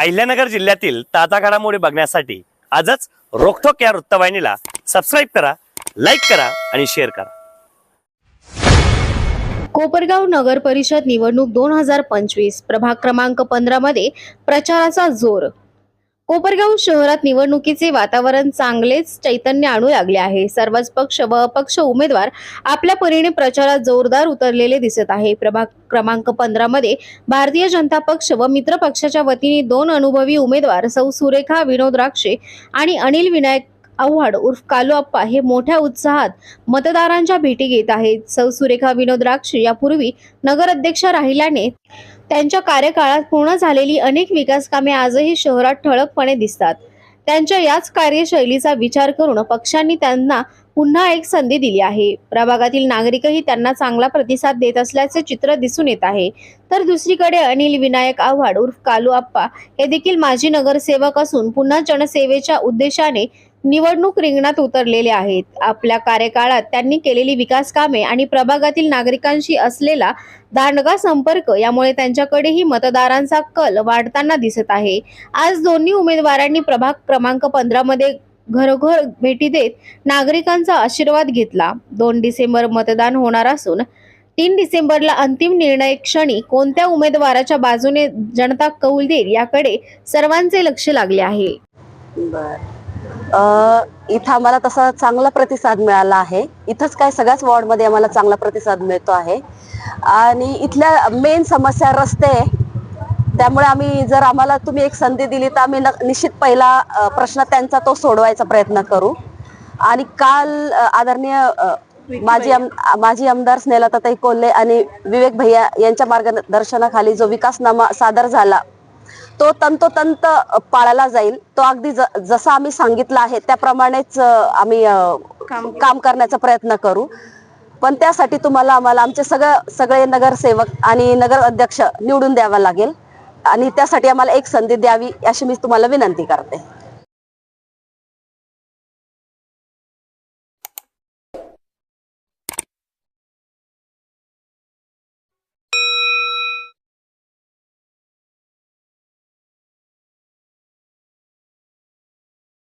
अहिल्यानगर जिल्ह्यातील ताजा घडामोडी बघण्यासाठी आजच रोखोक या वृत्तवाहिनीला सबस्क्राईब करा लाईक करा आणि शेअर करा. कोपरगाव नगर परिषद निवडणूक दोन हजार पंचवीस प्रभाग क्रमांक पंधरा मध्ये प्रचाराचा जोर कोपरगाव शहरात निवडणुकीचे वातावरण चांगलेच चैतन्य आणू लागले आहे. सर्वच पक्ष व अपक्ष उमेदवार आपल्या परीने प्रचारात जोरदार उतरलेले दिसत आहे. प्रभाग क्रमांक पंधरा मध्ये भारतीय जनता पक्ष व मित्र पक्षाच्या वतीने दोन अनुभवी उमेदवार सौ सुरेखा विनोद राक्षे आणि अनिल विनायक आव्हाड उर्फ कालू अप्पा हे मोठ्या उत्साहात मतदारांच्या भेटी घेत आहेत. सौ सुरेखा विनोद राक्षे यापूर्वी नगराध्यक्ष राहिल्याने त्यांच्या कार्यकाळात पूर्ण झालेली अनेक विकास कामे आजही शहरात ठळकपणे दिसतात. त्यांच्या याच कार्यशैलीचा विचार करून पक्षांनी त्यांना पुन्हा एक संधी दिली आहे. प्रभागातील नागरिकही त्यांना चांगला प्रतिसाद देत असल्याचे चित्र दिसून येत आहे. तर दुसरीकडे अनिल विनायक आव्हाड उर्फ कालू आप्पा हे देखील माजी नगरसेवक असून पुन्हा जनसेवेच्या उद्देशाने निवडणूक रिंगणात उतरलेले आहेत. आपल्या कार्यकाळात त्यांनी केलेली विकास कामे आणि प्रभागातील नागरिकांशी असलेला दांडगा संपर्क यामुळे त्यांच्याकडेही मतदारांचा कल वाढताना दिसत आहे. आज दोन्ही उमेदवारांनी प्रभाग क्रमांक पंधरा मध्ये घरोघर भेटी देत नागरिकांचा आशीर्वाद घेतला. दोन डिसेंबर मतदान होणार असून तीन डिसेंबरला अंतिम निर्णय क्षणी कोणत्या उमेदवाराच्या बाजूने जनता कौल देईल याकडे सर्वांचे लक्ष लागले आहे. बर. इथं आम्हाला तसा चांगला प्रतिसाद मिळाला आहे. इथंच काय सगळ्याच वॉर्डमध्ये आम्हाला चांगला प्रतिसाद मिळतो आहे. आणि इथल्या मेन समस्या रस्ते. त्यामुळे आम्ही जर आम्हाला तुम्ही एक संधी दिली तर आम्ही निश्चित पहिला प्रश्न त्यांचा तो सोडवायचा प्रयत्न करू. आणि काल आदरणीय माजी आम माजी आमदार स्नेहलताताई कोल्हे आणि विवेक भैया यांच्या मार्गदर्शनाखाली जो विकासनामा सादर झाला तो तंतोतंत पाळला जाईल. तो अगदी जसा आम्ही सांगितलं आहे त्याप्रमाणेच आम्ही काम करण्याचा प्रयत्न करू. पण त्यासाठी तुम्हाला आम्हाला आमचे सगळं सगळे नगरसेवक आणि नगर अध्यक्ष निवडून द्यावा लागेल. आणि त्यासाठी आम्हाला एक संधी द्यावी अशी मी तुम्हाला विनंती करते.